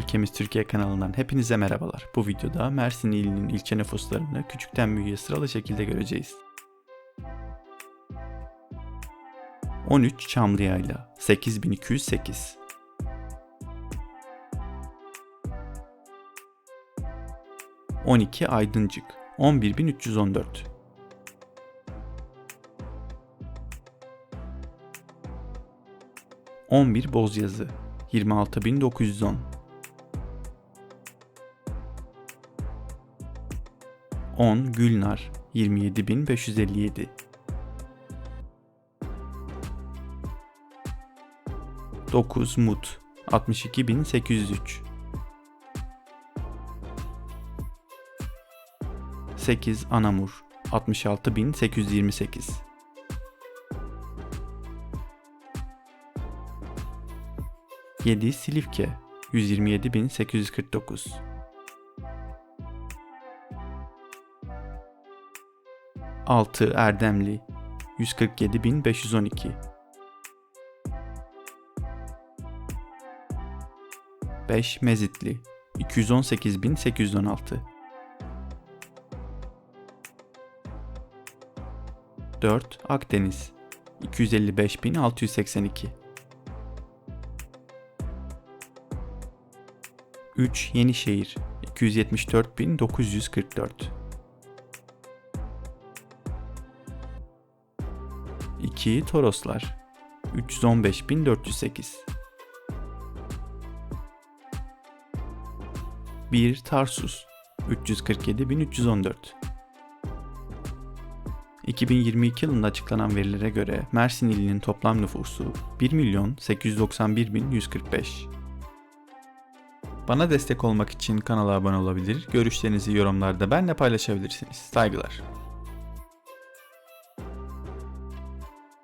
Ülkemiz Türkiye kanalından hepinize merhabalar. Bu videoda Mersin ilinin ilçe nüfuslarını küçükten büyüğe sıralı şekilde göreceğiz. 13 Çamlıyayla 8208 12 Aydıncık 11314 11 Bozyazı 26910 10 Gülnar 27557 9 Mut 62803 8 Anamur 66828 7 Silifke 127849 6 Erdemli 147512 5 Mezitli 218816 4 Akdeniz 255682 3 Yenişehir 274944 2 Toroslar 315408 1 Tarsus 347314 2022 yılında açıklanan verilere göre Mersin ilinin toplam nüfusu 1 milyon 891 bin 145. Bana destek olmak için kanala abone olabilir, görüşlerinizi yorumlarda benimle paylaşabilirsiniz. Saygılar.